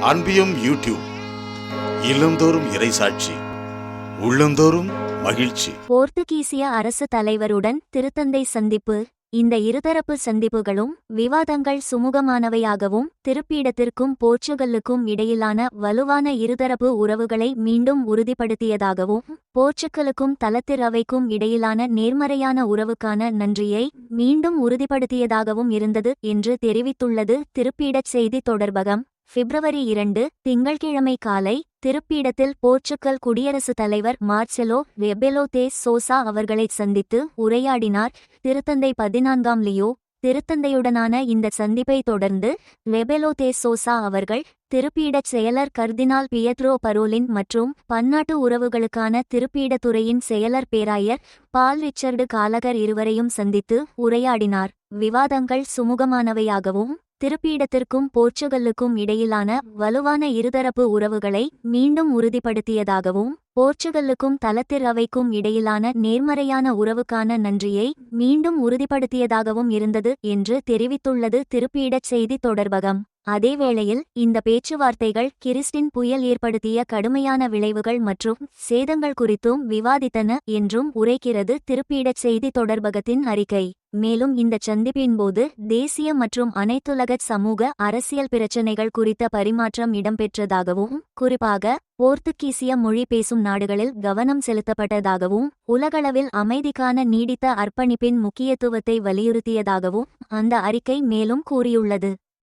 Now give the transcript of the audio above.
அன்பியும் YouTube இல்லந்தோறும் இறைசாட்சி உள்ளந்தோறும் மகிழ்ச்சி. போர்த்துகீசிய அரசு தலைவருடன் திருத்தந்தை சந்திப்பு. இந்த இருதரப்பு சந்திப்புகளும் விவாதங்கள் சுமூகமானவையாகவும் திருப்பீடத்திற்கும் போர்ச்சுகலுக்கும் இடையிலான வலுவான இருதரப்பு உறவுகளை மீண்டும் உறுதிப்படுத்தியதாகவும் போர்ச்சுகலுக்கும் தலத்திரவைக்கும் இடையிலான நேர்மறையான உறவுக்கான நன்றியை மீண்டும் உறுதிப்படுத்தியதாகவும் இருந்தது என்று தெரிவித்துள்ளது திருப்பீடச் செய்தி தொடர்பகம். பிப்ரவரி இரண்டு திங்கள்கிழமை காலை திருப்பீடத்தில் போர்ச்சுகல் குடியரசுத் தலைவர் மார்செலோ வெபெலோ தே சோசா அவர்களைச் சந்தித்து உரையாடினார். திருத்தந்தை பதினான்காம் லியோ திருத்தந்தையுடனான இந்த சந்திப்பை தொடர்ந்து வெபெலோ தே சோசா அவர்கள் திருப்பீடச் செயலர் கர்தினால் பியத்ரோ பரோலின் மற்றும் பன்னாட்டு உறவுகளுக்கான திருப்பீடத்துறையின் செயலர் பேராயர் பால் ரிச்சர்டு காலகர் இருவரையும் சந்தித்து உரையாடினார். விவாதங்கள் சுமூகமானவையாகவும் திருப்பீடத்திற்கும் போர்ச்சுகல்லுக்கும் இடையிலான வலுவான இருதரப்பு உறவுகளை மீண்டும் உறுதிப்படுத்தியதாகவும் போர்ச்சுகலுக்கும் தலத்திரவைக்கும் இடையிலான நேர்மறையான உறவுக்கான நன்றியை மீண்டும் உறுதிப்படுத்தியதாகவும் இருந்தது என்று தெரிவித்துள்ளது திருப்பீடச் செய்தி தொடர்பகம். அதேவேளையில் இந்த பேச்சுவார்த்தைகள் கிறிஸ்டின் புயல் ஏற்படுத்திய கடுமையான விளைவுகள் மற்றும் சேதங்கள் குறித்தும் விவாதித்தன என்றும் உரைக்கிறது திருப்பீடச் செய்தி தொடர்பகத்தின் அறிக்கை. மேலும் இந்த சந்திப்பின்போது தேசிய மற்றும் அனைத்துலக சமூக அரசியல் பிரச்சினைகள் குறித்த பரிமாற்றம் இடம்பெற்றதாகவும் குறிப்பாக போர்த்துகீசிய மொழி பேசும் நாடுகளில் கவனம் செலுத்தப்பட்டதாகவும் உலகளவில் அமைதிக்கான நீடித்த அர்ப்பணிப்பின் முக்கியத்துவத்தை வலியுறுத்தியதாகவும் அந்த அறிக்கை மேலும் கூறியுள்ளது.